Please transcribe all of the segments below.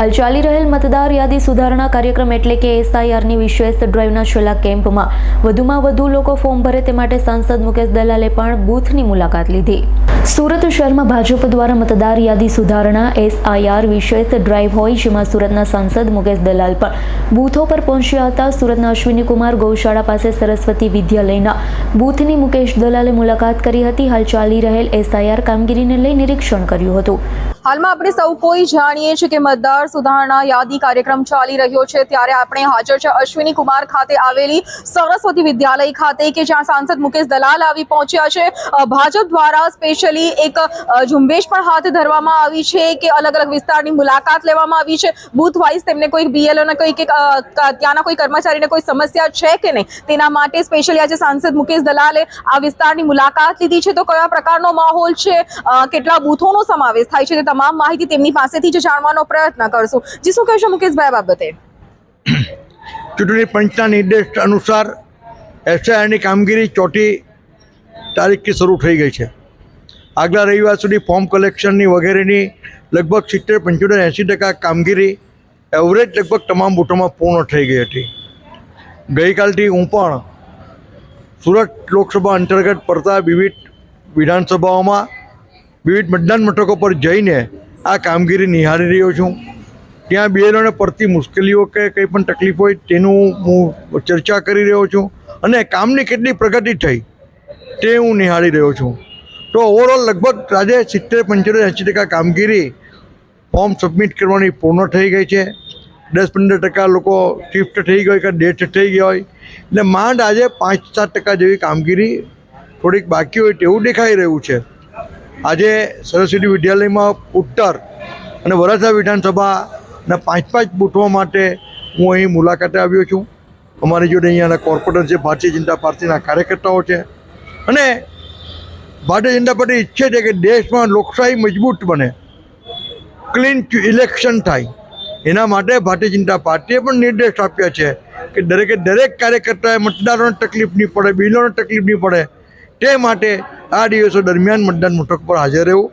હાલ ચાલી રહેલ મતદાર યાદી સુધારણા કાર્યક્રમ એટલે કે એસઆઈઆરની વિશેષ ડ્રાઈવના છેલ્લા કેમ્પમાં. વધુમાં વધુ લોકો ફોર્મ ભરે તે માટે સાંસદ મુકેશ દલાલે પણ બૂથની મુલાકાત લીધી. સુરત શહેરમાં ભાજપ દ્વારા મતદાર યાદી સુધારણા એસઆઈઆર વિશેષ ડ્રાઈવ હોય જેમાં સુરતના સાંસદ મુકેશ દલાલ પણ બૂથો પર પહોંચ્યા હતા. સુરતના અશ્વિનીકુમાર ગૌશાળા પાસે સરસ્વતી વિદ્યાલયના બૂથની મુકેશ દલાલે મુલાકાત કરી હતી. હાલ ચાલી રહેલ એસઆઈઆર કામગીરીને લઈ નિરીક્ષણ કર્યું હતું. હાલમાં આપણે સૌ કોઈ જાણીએ છીએ કે મતદાર સુધારણા યાદી કાર્યક્રમ ચાલી રહ્યો છે. ત્યારે આપણે હાજર છે અશ્વિની કુમાર ખાતે આવેલી સરસ્વતી વિદ્યાલય ખાતે કે જ્યાં સાંસદ મુકેશ દલાલ આવી પહોંચ્યા છે. ભાજપ દ્વારા સ્પેશિયલી એક ઝુંબેશ પણ હાથ ધરવામાં આવી છે કે અલગ અલગ વિસ્તારની મુલાકાત લેવામાં આવી છે. બૂથ વાઇઝ તેમને કોઈ બીએલઓને કોઈ કે, ત્યાંના કોઈ કર્મચારીને કોઈ સમસ્યા છે કે નહીં? તેના માટે સ્પેશિયલી આજે સાંસદ મુકેશ દલાલે આ વિસ્તારની મુલાકાત લીધી છે. તો કયા પ્રકારનો માહોલ છે? કેટલા બૂથોનો સમાવેશ થાય છે તમામ માહિતી તેમની પાસેથી જ જાણવાનો પ્રયત્ન કરશું. જે, શું કહેશો મુકેશભાઈ બાબતે? ચૂંટણી પંચના નિર્દેશ અનુસાર એસઆઈઆરની કામગીરી ચોથી તારીખથી શરૂ થઈ ગઈ છે. આગલા રવિવાર સુધી ફોર્મ કલેક્શનની વગેરેની લગભગ સિત્તેર, પંચોતેર, એંસી ટકા કામગીરી એવરેજ લગભગ તમામ બૂથોમાં પૂર્ણ થઈ ગઈ હતી. ગઈકાલથી હું પણ સુરત લોકસભા અંતર્ગત પડતા વિવિધ વિધાનસભાઓમાં વિવિધ મતદાન મથકો પર જઈને આ કામગીરી નિહાળી રહ્યો છું. ત્યાં બીએલઓને પડતી મુશ્કેલીઓ કે કંઈ પણ તકલીફ હોય તેનું હું ચર્ચા કરી રહ્યો છું અને કામની કેટલી પ્રગતિ થઈ તે હું નિહાળી રહ્યો છું. તો ઓવરઓલ લગભગ આજે સિત્તેર, પંચોતેર એંસી ટકા કામગીરી ફોર્મ સબમિટ કરવાની પૂર્ણ થઈ ગઈ છે. દસ, પંદર ટકા લોકો શિફ્ટ થઈ ગઈ કે ડેથ થઈ ગઈ હોય. એટલે માંડ આજે પાંચ, સાત ટકા જેવી કામગીરી થોડીક બાકી હોય તેવું દેખાઈ રહ્યું છે. આજે સરસ્વતી વિદ્યાલયમાં ઉત્તર અને વરાછા વિધાનસભાના પાંચ પાંચ બૂથો માટે હું અહીં મુલાકાતે આવ્યો છું. અમારી જોડે અહીંયાના કોર્પોરેટર છે, ભારતીય જનતા પાર્ટીના કાર્યકર્તાઓ છે. અને ભારતીય જનતા પાર્ટી ઈચ્છે છે કે દેશમાં લોકશાહી મજબૂત બને. ક્લીન ઇલેક્શન થાય. એના માટે ભારતીય જનતા પાર્ટીએ પણ નિર્દેશ આપ્યા છે કે દરેકે દરેક કાર્યકર્તાએ મતદારોને તકલીફ નહીં પડે, બિલોને તકલીફ નહીં પડે. તે માટે આ દિવસો દરમિયાન મતદાન મથક પર હાજર રહેવું.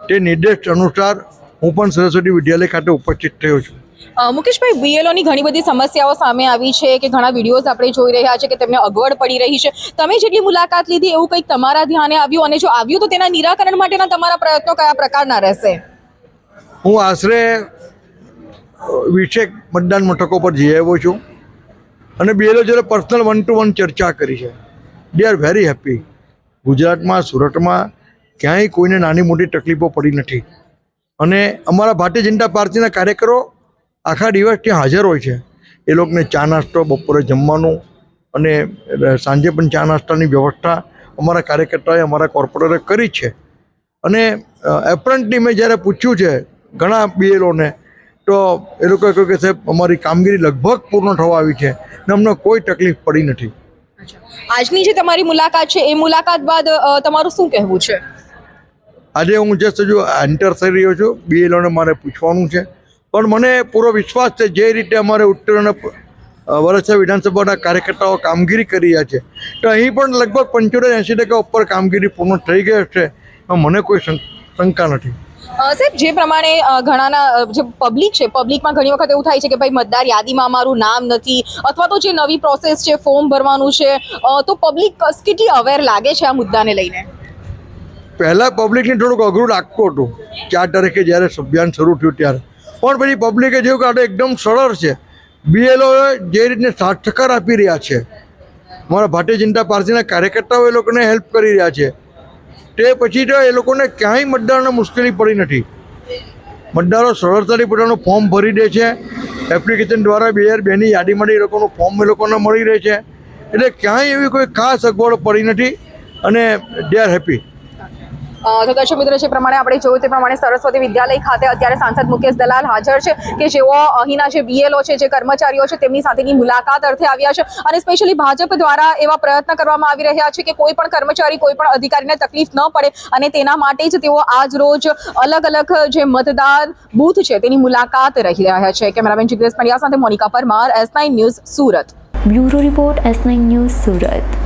તે નિર્દેશ અનુસાર હું પણ સરસ્વતી વિદ્યાલય ખાતે ઉપસ્થિત થયો છું. મુકેશભાઈ બીએલઓની ઘણી બધી સમસ્યાઓ સામે આવી છે કે ઘણા વિડીયોઝ આપણે જોઈ રહ્યા છે કે તેમને અગવડ પડી રહી છે. તમે જેટલી મુલાકાત લીધી એવું કંઈક તમારા ધ્યાને આવ્યું? અને જો આવ્યું તો તેના નિરાકરણ માટેના તમારા પ્રયત્નો કયા પ્રકારના રહેશે? હું આશરે વિશેક મતદાન મથકો પર જઈ આવ્યો છું. અને બીએલઓ જોડે પર્સનલ વન ટુ વન ચર્ચા કરી છે. દે આર વેરી હેપી ગુજરાતમાં, સુરતમાં ક્યાંય કોઈને નાની મોટી તકલીફો પડી નથી. અને અમારા ભારતીય જનતા પાર્ટીના કાર્યકરો આખા દિવસ ત્યાં હાજર હોય છે. એ લોકોને ચા નાસ્તો, બપોરે જમવાનું અને સાંજે પણ ચા નાસ્તાની વ્યવસ્થા અમારા કાર્યકર્તાએ અમારા કોર્પોરેટરે કરી છે. અને એપરન્ટની મેં જ્યારે પૂછ્યું છે ઘણા બીએલઓને, તો એ લોકોએ કહ્યું કે સાહેબ, અમારી કામગીરી લગભગ પૂર્ણ થવા આવી છે ને અમને કોઈ તકલીફ પડી નથી. આજની જે તમારી મુલાકાત છે, એ મુલાકાત બાદ તમારું શું કહેવું છે? આજે હું જસ્ટ હજુ એન્ટર થઈ રહ્યો છું, બીએલઓને મારે પૂછવાનું છે. પણ મને પૂરો વિશ્વાસ છે, જે રીતે અમારે ઉત્તર અને વરસા વિધાનસભાના કાર્યકર્તાઓ કામગીરી કરી રહ્યા છે, તો અહીં પણ લગભગ પંચોતેર એંસી ટકા ઉપર કામગીરી પૂર્ણ થઈ ગઈ હશે મને કોઈ શંકા નથી. સાહેબ, જે પ્રમાણે ઘણાના જે પબ્લિક છે પબ્લિકમાં ઘણી વખત એવું થાય છે કે ભાઈ મતદાર યાદીમાં અમારું નામ નથી અથવા તો જે નવી પ્રોસેસ છે ફોર્મ ભરવાનું છે તો પબ્લિક કેટલી અવેર લાગે છે આ મુદ્દાને લઈને? પહેલાં પબ્લિકને થોડુંક અઘરું લાગતું હતું. ચાર તારીખે જ્યારે અભિયાન શરૂ થયું ત્યારે. પણ પછી પબ્લિકે જોયું કે આ એકદમ સરળ છે. બીએલઓ જે રીતને સાથ આપી રહ્યા છે. અમારા ભારતીય જનતા પાર્ટીના કાર્યકર્તાઓ એ લોકોને હેલ્પ કરી રહ્યા છે. તે પછી તો એ લોકોને ક્યાંય મતદારોને મુશ્કેલી પડી નથી. મતદારો સરળતાથી પોતાનું ફોર્મ ભરી દે છે. એપ્લિકેશન દ્વારા બે હજાર બેની યાદીમાંથી એ લોકોનું ફોર્મ એ લોકોને મળી રહે છે. એટલે ક્યાંય એવી કોઈ ખાસ અગવડ પડી નથી અને દે આર હેપી તો દર્શક મિત્રો, જે પ્રમાણે આપણે જોયું તે પ્રમાણે સરસ્વતી વિદ્યાલય ખાતે અત્યારે સાંસદ મુકેશ દલાલ હાજર છે કે જેઓ અહીંના જે બીએલઓ છે, જે કર્મચારીઓ છે, તેમની સાથેની મુલાકાત અર્થે આવ્યા છે. અને સ્પેશિયલી ભાજપ દ્વારા એવા પ્રયત્ન કરવામાં આવી રહ્યા છે કે કોઈ પણ કર્મચારી, કોઈ પણ અધિકારીને તકલીફ ન પડે અને તેના માટે જ તેઓ આજ રોજ અલગ અલગ જે મતદાન બૂથ છે, તેની મુલાકાત રહી રહ્યા છે. કેમેરામેન જિગ્નેશ પંડ્યા સાથે Monika Parmar, S news Surat. Bureau report, S news Surat.